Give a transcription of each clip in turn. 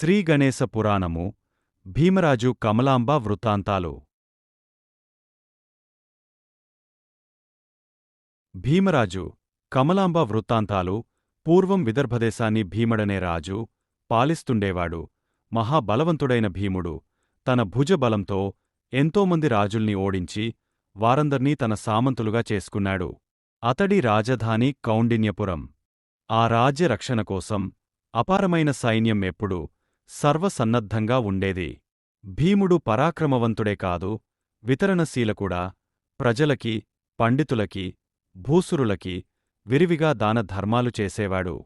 శ్రీగణేశ పురాణము భీమరాజు కమలాంబ వృత్తాంతాలు. భీమరాజు కమలాంబ వృత్తాంతాలు పూర్వం విదర్భదేశాన్ని భీమడనే రాజు పాలిస్తుండేవాడు మహాబలవంతుడైన భీముడు తన భుజబలంతో ఎంతోమంది రాజుల్ని ఓడించి వారందర్నీ తన సామంతులుగా చేసుకున్నాడు. అతడి రాజధాని కౌండిన్యపురం. ఆ రాజ్య రక్షణ కోసం అపారమైన సైన్యం ఎప్పుడూ సర్వసన్నద్ధంగా ఉండేది. భీముడు పరాక్రమవంతుడే కాదు వితరణశీలకూడా ప్రజలకి పండితులకి భూసురులకి విరివిగా దానధర్మాలు చేసేవాడు.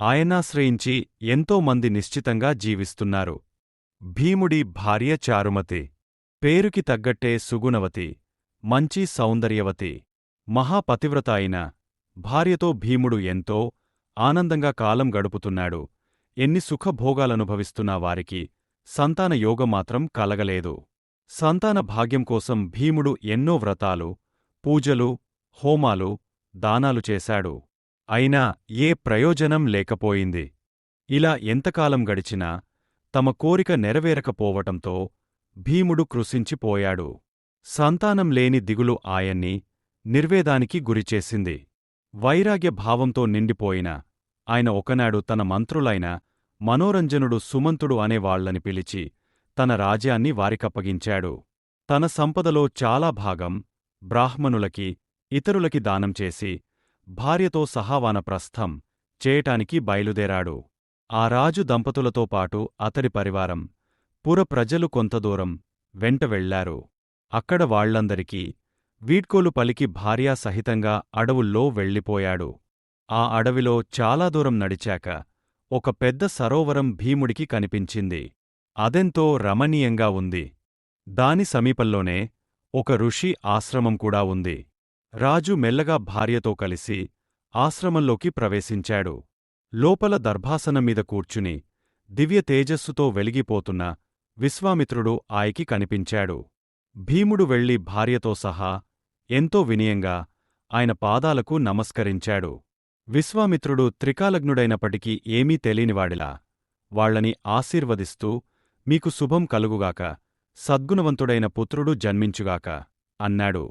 ఆయనాశ్రయించి ఎంతోమంది నిశ్చితంగా జీవిస్తున్నారు. భీముడి భార్య చారుమతి. పేరుకి తగ్గట్టే సుగుణవతి. మంచి సౌందర్యవతి. మహాపతివ్రత అయిన. భార్యతో భీముడు ఎంతో ఆనందంగా కాలం గడుపుతున్నాడు. ఎన్ని సుఖభోగాలనుభవిస్తున్నా వారికి సంతాన యోగం మాత్రం కలగలేదు. సంతాన భాగ్యం కోసం భీముడు ఎన్నో వ్రతాలు పూజలు హోమాలు దానాలు చేశాడు. అయినా ఏ ప్రయోజనం లేకపోయింది. ఇలా ఎంతకాలం గడిచినా తమ కోరిక నెరవేరకపోవటంతో భీముడు కృషించిపోయాడు సంతానం లేని దిగులు ఆయన్ని నిర్వేదానికి గురిచేసింది. వైరాగ్య భావంతో నిండిపోయిన ఆయన ఒకనాడు తన మంత్రులైన మనోరంజనుడు సుమంతుడు అనేవాళ్ళని పిలిచి తన రాజ్యాన్ని వారికప్పగించాడు. తన సంపదలో చాలా భాగం బ్రాహ్మణులకి ఇతరులకి దానం చేసి భార్యతో సహావానప్రస్థం చేయటానికి బయలుదేరాడు. ఆ రాజు దంపతులతో పాటు అతడి పరివారం పుర ప్రజలు కొంత దూరం వెంట వెళ్ళారు. అక్కడ వాళ్ళందరికీ వీడ్కోలు పలికి భార్యా సహితంగా అడవుల్లో వెళ్ళిపోయాడు. ఆ అడవిలో చాలా దూరం నడిచాక ఒక పెద్ద సరోవరం భీముడికి కనిపించింది. అదెంతో రమణీయంగా ఉంది. దాని సమీపంలోనే ఒక ఋషి ఆశ్రమం కూడా ఉంది. రాజు మెల్లగా భార్యతో కలిసి ఆశ్రమంలోకి ప్రవేశించాడు. లోపల దర్భాసనం మీద కూర్చుని దివ్య తేజస్సుతో వెలిగిపోతున్న విశ్వామిత్రుడు ఆయకి కనిపించాడు. భీముడు వెళ్ళి భార్యతో సహా ఎంతో వినయంగా ఆయన పాదాలకు నమస్కరించాడు. విశ్వామిత్రుడు త్రికాలగ్నుడైనప్పటికీ ఏమీ తెలియనివాడిలా. వాళ్ళని ఆశీర్వదిస్తూ మీకు శుభం కలుగుగాక సద్గుణవంతుడైన పుత్రుడు జన్మించుగాక అన్నాడు.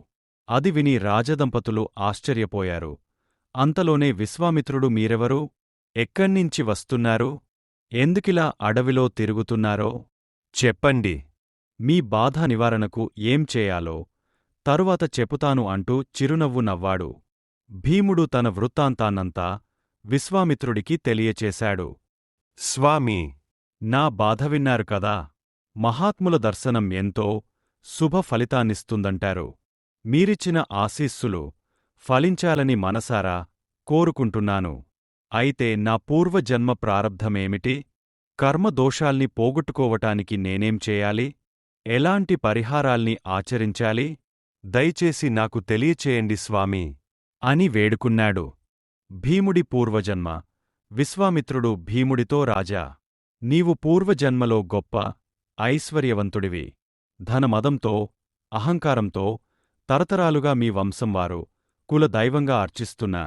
అది విని రాజదంపతులు ఆశ్చర్యపోయారు. అంతలోనే విశ్వామిత్రుడు మీరెవరు? ఎక్కడ్నించి వస్తున్నారు? ఎందుకిలా అడవిలో తిరుగుతున్నారో? చెప్పండి. మీ బాధ నివారణకు ఏం చేయాలో? తరువాత చెపుతాను అంటూ చిరునవ్వు నవ్వాడు. భీముడు తన వృత్తాంతాన్నంతా విశ్వామిత్రుడికి తెలియచేశాడు. స్వామి! నా బాధ విన్నారు కదా! మహాత్ముల దర్శనం ఎంతో శుభ ఫలితాన్నిస్తుందంటారు. మీరిచ్చిన ఆశీస్సులు ఫలించాలని మనసారా కోరుకుంటున్నాను. అయితే నా పూర్వజన్మ ప్రారబ్ధమేమిటి కర్మదోషాల్ని పోగొట్టుకోవటానికి నేనేం చేయాలి? ఎలాంటి పరిహారాల్ని ఆచరించాలి? దయచేసి నాకు తెలియచేయండి స్వామి. అని వేడుకున్నాడు. భీముడి పూర్వజన్మ. విశ్వామిత్రుడు భీముడితో రాజా నీవు పూర్వజన్మలో గొప్ప ఐశ్వర్యవంతుడివి. ధనమదంతో అహంకారంతో తరతరాలుగా మీ వంశంవారు కులదైవంగా అర్చిస్తున్న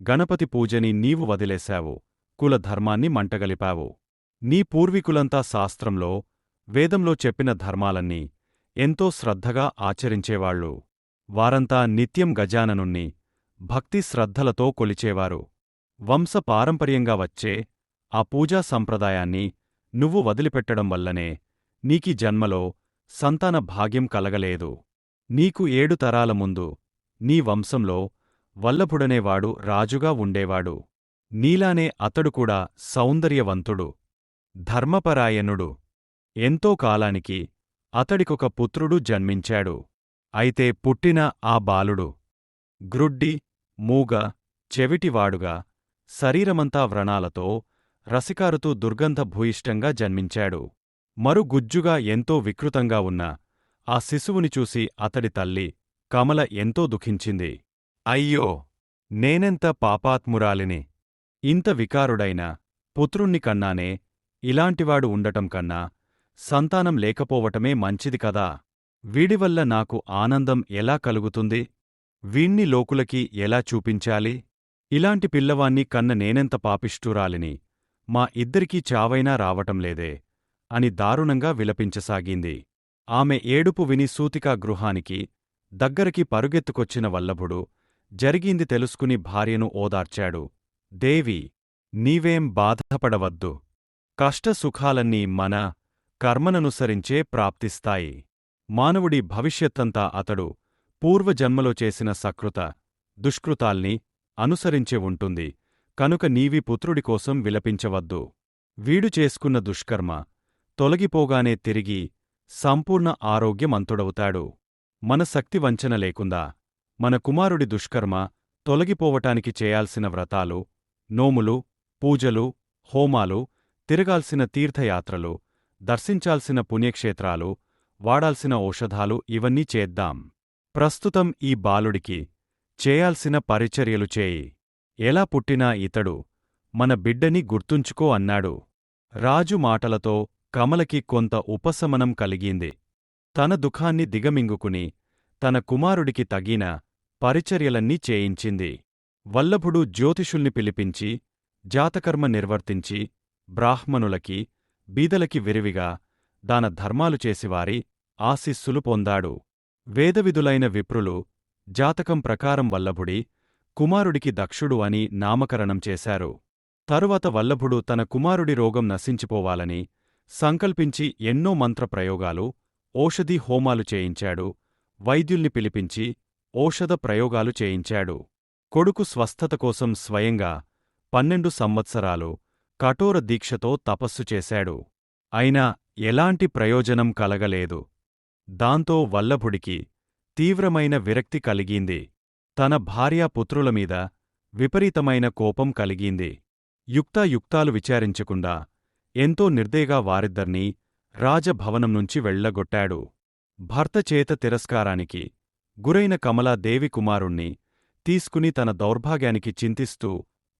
గణపతి పూజని నీవు వదిలేశావు కులధర్మాన్ని మంటగలిపావు. నీ పూర్వీకులంతా శాస్త్రంలో వేదంలో చెప్పిన ధర్మాలన్నీ ఎంతో శ్రద్ధగా ఆచరించేవాళ్ళు. వారంతా నిత్యం గజాననుణ్ణి భక్తి శ్రద్ధలతో కొలిచేవారు. వంశ పారంపర్యంగా వచ్చే ఆ పూజా సంప్రదాయాన్ని నువ్వు వదిలిపెట్టడం వల్లనే నీకి జన్మలో సంతాన భాగ్యం కలగలేదు. నీకు ఏడు తరాల ముందు నీ వంశంలో వల్లభుడనేవాడు రాజుగా ఉండేవాడు. నీలానే అతడు కూడా సౌందర్యవంతుడు ధర్మపరాయణుడు. ఎంతో కాలానికి అతడికొక పుత్రుడు జన్మించాడు. అయితే పుట్టిన ఆ బాలుడు గ్రుడ్డి మూగ చెవిటివాడుగా శరీరమంతా వ్రణాలతో రసికారుతూ దుర్గంధ భూయిష్టంగా జన్మించాడు. మరుగుజ్జుగా ఎంతో వికృతంగా ఉన్న ఆ శిశువుని చూసి అతడి తల్లి కమల ఎంతో దుఃఖించింది. అయ్యో! నేనెంత పాపాత్మురాలిని? ఇంత వికారుడైన పుత్రుణ్ణి కన్నానే ఇలాంటివాడు ఉండటం కన్నా సంతానం లేకపోవటమే మంచిది కదా? వీడివల్ల నాకు ఆనందం ఎలా కలుగుతుంది? వీణ్ణి లోకులకి ఎలా చూపించాలి? ఇలాంటి పిల్లవాణ్ణి కన్న నేనెంత పాపిష్ఠురాలిని మా ఇద్దరికీ చావైనా రావటంలేదే అని దారుణంగా విలపించసాగింది. ఆమె ఏడుపు విని సూతికా గృహానికి దగ్గరికి పరుగెత్తుకొచ్చిన వల్లభుడు జరిగింది తెలుసుకుని భార్యను ఓదార్చాడు. దేవి నీవేం బాధపడవద్దు. కష్టసుఖాలన్నీ మన కర్మననుసరించే ప్రాప్తిస్తాయి. మానవుడి భవిష్యత్తంతా అతడు పూర్వజన్మలో చేసిన సకృత దుష్కృతాల్ని అనుసరించే ఉంటుంది. కనుక నీవి పుత్రుడి కోసం విలపించవద్దు. వీడు చేసుకున్న దుష్కర్మ తొలగిపోగానే తిరిగి సంపూర్ణ ఆరోగ్యమంతుడవుతాడు. మన శక్తి వంచన లేకుండా మన కుమారుడి దుష్కర్మ తొలగిపోవటానికి చేయాల్సిన వ్రతాలు నోములు పూజలు హోమాలు తిరగాల్సిన తీర్థయాత్రలు దర్శించాల్సిన పుణ్యక్షేత్రాలు వాడాల్సిన ఔషధాలు ఇవన్నీ చేద్దాం. ప్రస్తుతం ఈ బాలుడికి చేయాల్సిన పరిచర్యలు చేయి. ఎలా పుట్టినా ఇతడు మన బిడ్డని గుర్తుంచుకో అన్నాడు. రాజు మాటలతో కమలకి కొంత ఉపశమనం కలిగింది. తన దుఃఖాన్ని దిగమింగుకుని తన కుమారుడికి తగిన పరిచర్యలన్నీ చేయించింది. వల్లభుడు జ్యోతిషుల్ని పిలిపించి జాతకర్మ నిర్వర్తించి బ్రాహ్మణులకి బీదలకి విరివిగా దాన ధర్మాలు చేసివారి ఆశిస్సులు పొందాడు. వేదవిధులైన విప్రులు జాతకం ప్రకారం వల్లభుడి కుమారుడికి దక్షుడు అని నామకరణం చేశారు. తరువాత వల్లభుడు తన కుమారుడి రోగం నశించిపోవాలని సంకల్పించి ఎన్నో మంత్రప్రయోగాలు ఓషధీ హోమాలు చేయించాడు. వైద్యుల్ని పిలిపించి ఓషధ ప్రయోగాలు చేయించాడు. కొడుకు స్వస్థత కోసం స్వయంగా పన్నెండు సంవత్సరాలు కఠోర దీక్షతో తపస్సు చేశాడు. అయినా ఎలాంటి ప్రయోజనం కలగలేదు. దాంతో వల్లభుడికి తీవ్రమైన విరక్తి కలిగింది. తన భార్యాపుత్రులమీద విపరీతమైన కోపం కలిగింది. యుక్తాయుక్తాలు విచారించకుండా ఎంతో నిర్దేగా వారిద్దర్నీ రాజభవనం నుంచి వెళ్ళగొట్టాడు భర్తచేత తిరస్కారానికి గురైన కమలాదేవి కుమారుణ్ణి తీసుకుని తన దౌర్భాగ్యానికి చింతిస్తూ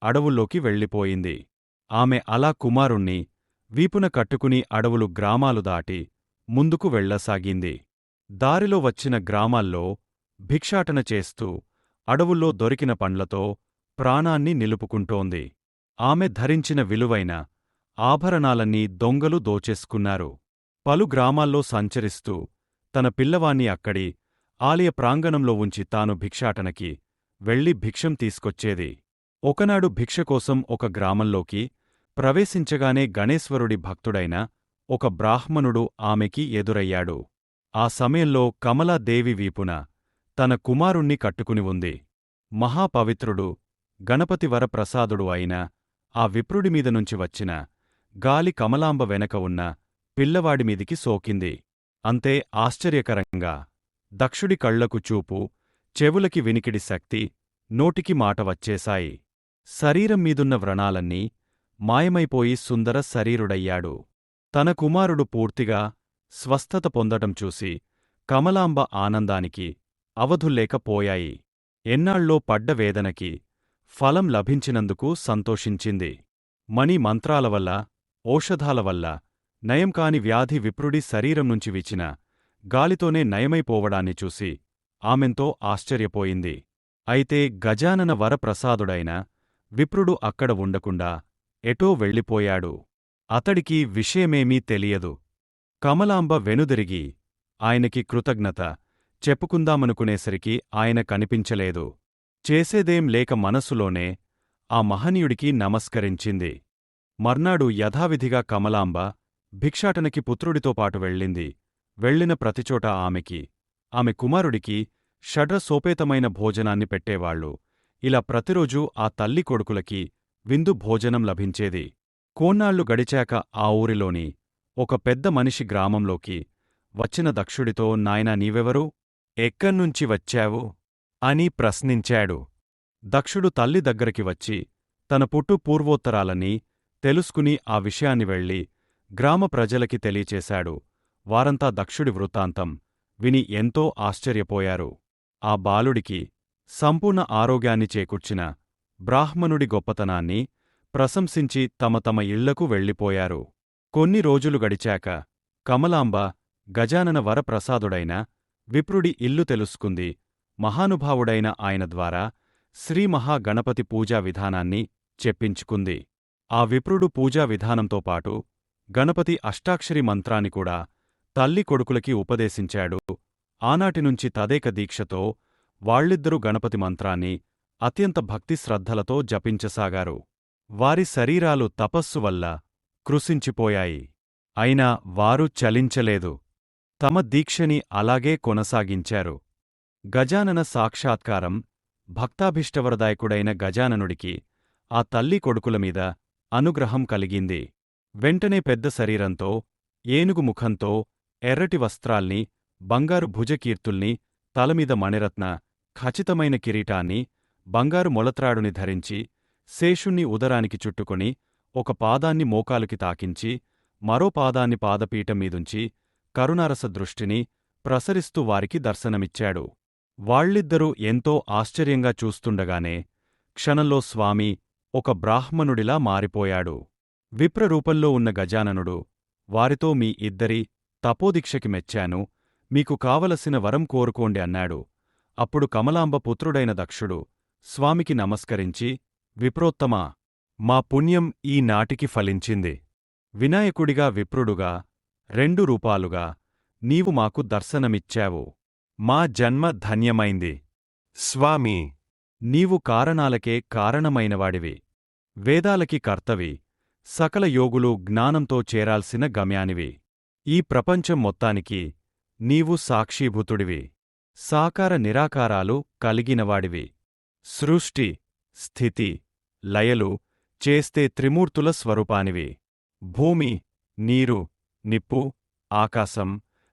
అడవుల్లోకి వెళ్ళిపోయింది. ఆమె అలా కుమారుణ్ణి వీపున కట్టుకుని అడవులు గ్రామాలు దాటి ముందుకు వెళ్ళసాగింది దారిలో వచ్చిన గ్రామాల్లో భిక్షాటన చేస్తూ అడవుల్లో దొరికిన పండ్లతో ప్రాణాన్ని నిలుపుకుంటోంది. ఆమె ధరించిన విలువైన ఆభరణాలన్నీ దొంగలు దోచేసుకున్నారు. పలు గ్రామాల్లో సంచరిస్తూ తన పిల్లవాణ్ణి అక్కడి ఆలయ ప్రాంగణంలో ఉంచి తాను భిక్షాటనకి వెళ్ళి భిక్షం తీసుకొచ్చేది. ఒకనాడు భిక్షకోసం ఒక గ్రామంలోకి ప్రవేశించగానే గణేశ్వరుడి భక్తుడైన ఒక బ్రాహ్మణుడు ఆమెకి ఎదురయ్యాడు. ఆ సమయంలో కమలాదేవి వీపున తన కుమారుణ్ణి కట్టుకుని ఉంది. మహాపవిత్రుడు గణపతి వరప్రసాదుడు అయిన ఆ విప్రుడిమీద నుంచి వచ్చిన గాలి కమలాంబ వెనక ఉన్న పిల్లవాడిమీదికి సోకింది. అంతే ఆశ్చర్యకరంగా దక్షుడి కళ్ళకు చూపు చెవులకి వినికిడి శక్తి నోటికి మాట వచ్చేశాయి. శరీరం మీదున్న వ్రణాలన్నీ మాయమైపోయి సుందర శరీరుడయ్యాడు. తన కుమారుడు పూర్తిగా స్వస్థత పొందటం చూసి కమలాంబ ఆనందానికి అవధుల్లేకపోయాయి ఎన్నాళ్ళో పడ్డ వేదనకి ఫలం లభించినందుకు సంతోషించింది. మణి మంత్రాల వల్ల ఓషధాల వల్ల నయం కాని వ్యాధి విప్రుడి శరీరం నుంచి విచిన గాలితోనే నయమైపోవడాన్ని చూసి ఆమెంతో ఆశ్చర్యపోయింది. అయితే గజానన వరప్రసాదుడైన విప్రుడు అక్కడ ఉండకుండా ఎటో వెళ్ళిపోయాడు. అతడికి విషయమేమీ తెలియదు. కమలాంబ వెనుదిరిగి ఆయనకి కృతజ్ఞత చెప్పుకుందామనుకునేసరికి ఆయన కనిపించలేదు. చేసేదేం లేక మనసులోనే ఆ మహనీయుడికి నమస్కరించింది. మర్నాడు యథావిధిగా కమలాంబ భిక్షాటనకి పుత్రుడితో పాటు వెళ్ళింది. వెళ్ళిన ప్రతిచోట ఆమెకి ఆమె కుమారుడికి షడ్రసోపేతమైన భోజనాన్ని పెట్టేవాళ్ళు ఇలా ప్రతిరోజూ ఆ తల్లి కొడుకులకి విందు భోజనం లభించేది. కోన్నాళ్ళు గడిచాక ఆ ఊరిలోని ఒక పెద్ద మనిషి గ్రామంలోకి వచ్చిన దక్షుడితో నాయనా నీవెవరు? ఎక్కడ్నుంచి వచ్చావు? అని ప్రశ్నించాడు. దక్షుడు తల్లి దగ్గరికి వచ్చి తన పుట్టు పూర్వోత్తరాలని తెలుసుకుని ఆ విషయాన్ని వెళ్ళి గ్రామ ప్రజలకి తెలియచేశాడు. వారంతా దక్షుడి వృత్తాంతం విని ఎంతో ఆశ్చర్యపోయారు. ఆ బాలుడికి సంపూర్ణ ఆరోగ్యాన్ని చేకూర్చిన బ్రాహ్మణుడి గొప్పతనాన్ని ప్రశంసించి తమ తమ ఇళ్ళకు వెళ్ళిపోయారు. కొన్ని రోజులు గడిచాక కమలాంబ గజానన వరప్రసాదుడైన విప్రుడి ఇల్లు తెలుసుకుంది. మహానుభావుడైన ఆయన ద్వారా శ్రీ మహాగణపతి పూజా విధానాన్ని చెప్పించుకుంది. ఆ విప్రుడు పూజా విధానంతో పాటు గణపతి అష్టాక్షరి మంత్రాన్ని కూడా తల్లి కొడుకులకి ఉపదేశించాడు. ఆనాటినుంచి తదేక దీక్షతో వాళ్ళిద్దరూ గణపతి మంత్రాన్ని అత్యంత భక్తి శ్రద్ధలతో జపించసాగారు. వారి శరీరాలు తపస్సు వల్ల కృశించిపోయాయి. అయినా వారు చలించలేదు. తమ దీక్షని అలాగే కొనసాగించారు. గజానన సాక్షాత్కారం భక్తాభిష్టవరదాయకుడైన గజాననుడికి ఆ తల్లి కొడుకులమీద అనుగ్రహం కలిగింది. వెంటనే పెద్ద శరీరంతో ఏనుగు ముఖంతో ఎర్రటి వస్త్రాల్ని బంగారు భుజకీర్తుల్ని తలమీద మణిరత్న ఖచ్చితమైన కిరీటాన్ని బంగారు మొలత్రాడుని ధరించి శేషుణ్ణి ఉదరానికి చుట్టుకొని ఒక పాదాన్ని మోకాలుకి తాకించి మరో పాదాన్ని పాదపీఠం మీదుంచి కరుణారస దృష్టిని ప్రసరిస్తూ వారికి దర్శనమిచ్చాడు. వాళ్ళిద్దరూ ఎంతో ఆశ్చర్యంగా చూస్తుండగానే క్షణంలో స్వామి ఒక బ్రాహ్మణుడిలా మారిపోయాడు. విప్రరూపంలో ఉన్న గజాననుడు వారితో మీ ఇద్దరి తపోదీక్షకి మెచ్చాను మీకు కావలసిన వరం కోరుకోండి అన్నాడు. అప్పుడు కమలాంబ పుత్రుడైన దక్షుడు స్వామికి నమస్కరించి విప్రోత్తమా. మా పుణ్యం ఈ నాటికి ఫలించింది. వినాయకుడిగా విప్రుడుగా రెండు రూపాలుగా నీవు మాకు దర్శనమిచ్చావు. మా జన్మ ధన్యమైంది. స్వామి నీవు కారణాలకే కారణమైనవాడివి. వేదాలకి కర్తవి. సకల యోగులు జ్ఞానంతో చేరాల్సిన గమ్యానివి. ఈ ప్రపంచం మొత్తానికి నీవు సాక్షీభూతుడివి. సాకార నిరాకారాలు కలిగినవాడివి. సృష్టి స్థితి లయలు చేస్తే త్రిమూర్తుల స్వరూపానివి. భూమి నీరు నిప్పు ఆకాశం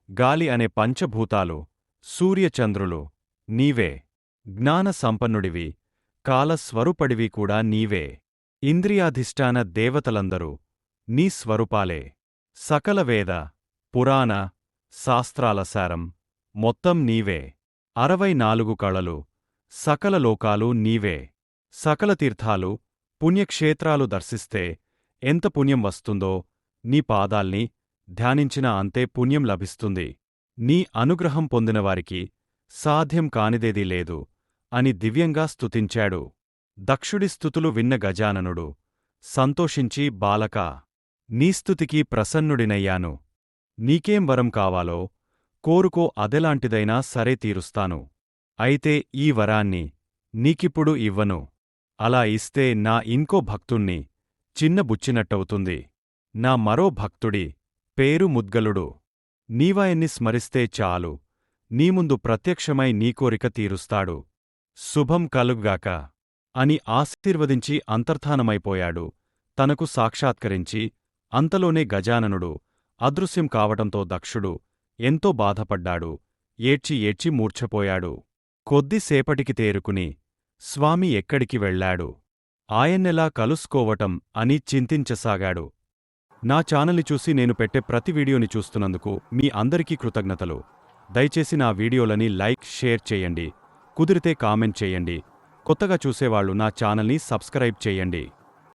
గాలి అనే పంచభూతాలు సూర్యచంద్రులు నీవే. జ్ఞాన సంపన్నుడివి కాలస్వరూపడివి కూడా నీవే. ఇంద్రియాధిష్టాన దేవతలందరూ నీ స్వరూపాలే. సకల వేద పురాణ శాస్త్రాల సారం మొత్తం నీవే. అరవై నాలుగు కళలు సకల లోకాలు నీవే. సకల తీర్థాలు పుణ్యక్షేత్రాలు దర్శిస్తే ఎంత పుణ్యం వస్తుందో నీ పాదాల్ని ధ్యానించినా అంతే పుణ్యం లభిస్తుంది. నీ అనుగ్రహం పొందినవారికి సాధ్యం కానిదేదీ లేదు అని దివ్యంగా స్తుతించాడు. దక్షుడి స్థుతులు విన్న గజాననుడు సంతోషించి బాలకా నీ స్తుతికి ప్రసన్నుడినయ్యాను. నీకేం వరం కావాలో కోరుకో అదెలాంటిదైనా సరే తీరుస్తాను. అయితే ఈ వరాన్ని నీకిప్పుడు ఇవ్వను. అలా ఇస్తే నా ఇంకో భక్తుణ్ణి చిన్నబుచ్చినట్టవుతుంది నా మరో భక్తుడి పేరు ముద్గలుడు. నీవాయన్ని స్మరిస్తే చాలు. నీ ముందు ప్రత్యక్షమై నీ కోరిక తీరుస్తాడు. శుభం కలుగ్గాక అని ఆశీర్వదించి అంతర్ధానమైపోయాడు. తనకు సాక్షాత్కరించి అంతలోనే గజాననుడు అదృశ్యం కావటంతో దక్షుడు ఎంతో బాధపడ్డాడు. ఏడ్చి ఏడ్చి మూర్ఛపోయాడు. కొద్దిసేపటికి తేరుకుని స్వామి ఎక్కడికి వెళ్ళాడు? ఆయన్నెలా కలుసుకోవటం అని చింతించసాగాడు. నా ఛానల్ని చూసి నేను పెట్టే ప్రతి వీడియోని చూస్తున్నందుకు మీ అందరికీ కృతజ్ఞతలు. దయచేసి నా వీడియోలని లైక్ షేర్ చేయండి. కుదిరితే కామెంట్ చేయండి. కొత్తగా చూసేవాళ్ళు నా ఛానల్ని సబ్స్క్రైబ్ చేయండి.